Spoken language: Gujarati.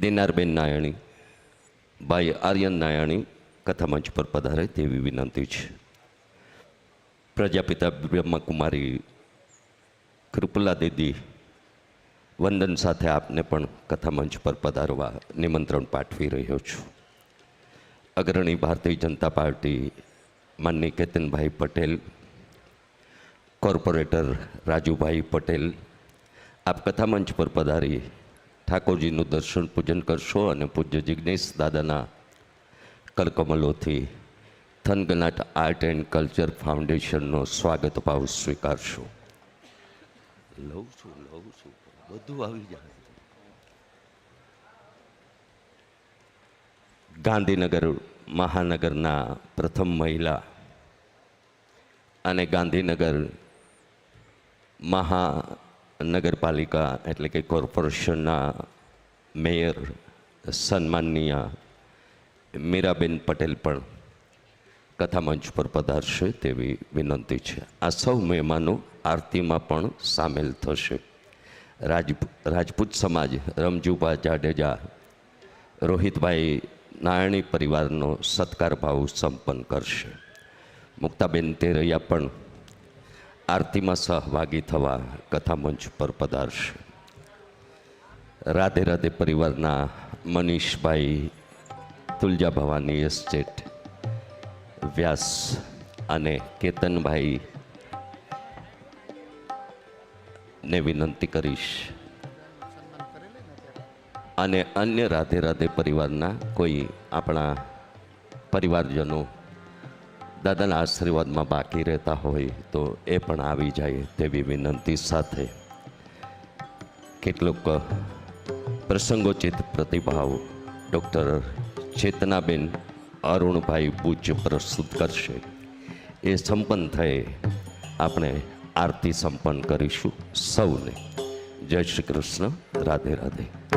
દિનારબેન નાયણી ભાઈ આર્યન નાયાણી કથામંચ પર પધારે તેવી વિનંતી છે. પ્રજાપિતા બ્રહ્મકુમારી કૃપલા દીદી, વંદન સાથે આપને પણ કથામંચ પર પધારવા નિમંત્રણ પાઠવી રહ્યો છું. અગ્રણી ભારતીય જનતા પાર્ટી માનની કેતનભાઈ પટેલ, કોર્પોરેટર રાજુભાઈ પટેલ, આપ કથામંચ પર પધારી ઠાકોરજીનું દર્શન પૂજન કરશો અને પૂજ્ય જિજ્ઞેશ દાદાના કરકમલોથી થનગનાટ આર્ટ એન્ડ કલ્ચર ફાઉન્ડેશનનો સ્વાગત ભાવ સ્વીકારશો. લઉં છું લઉં છું. બધું આવી જાય. ગાંધીનગર મહાનગરના પ્રથમ મહિલા અને ગાંધીનગર મહાનગરપાલિકા એટલે કે કોર્પોરેશનના મેયર સન્માનનીય મીરાબેન પટેલ પણ કથામંચ પર પધારશે તેવી વિનંતી છે. આ સૌ મહેમાનો આરતીમાં પણ સામેલ થશે. રાજ રાજપૂત સમાજ રમજુભા જાડેજા, રોહિતભાઈ નારાયણી પરિવારનો સત્કાર ભાવ સંપન્ન કરશે. મુક્તાબેન તેરૈયા પણ આરતીમાં સહભાગી થવા કથા મંચ પર પધારશે. રાધે રાધે પરિવારના મનીષભાઈ તુલજા ભવાની એસ્ટેટ વ્યાસ અને કેતનભાઈ ને વિનંતી કરીશ. અને અન્ય રાધે રાધે પરિવારના કોઈ આપણા પરિવારજનો દાદાના આશીર્વાદમાં બાકી રહેતા હોય તો એ પણ આવી જાય તેવી વિનંતી સાથે કેટલોક પ્રસંગોચિત પ્રતિભાવ ડૉક્ટર ચેતનાબેન અરુણભાઈ બુચ પ્રસ્તુત કરશે. એ સંપન્ન થયે આપણે આરતી સંપન્ન કરીશું સૌને. જય શ્રી કૃષ્ણ. રાધે રાધે.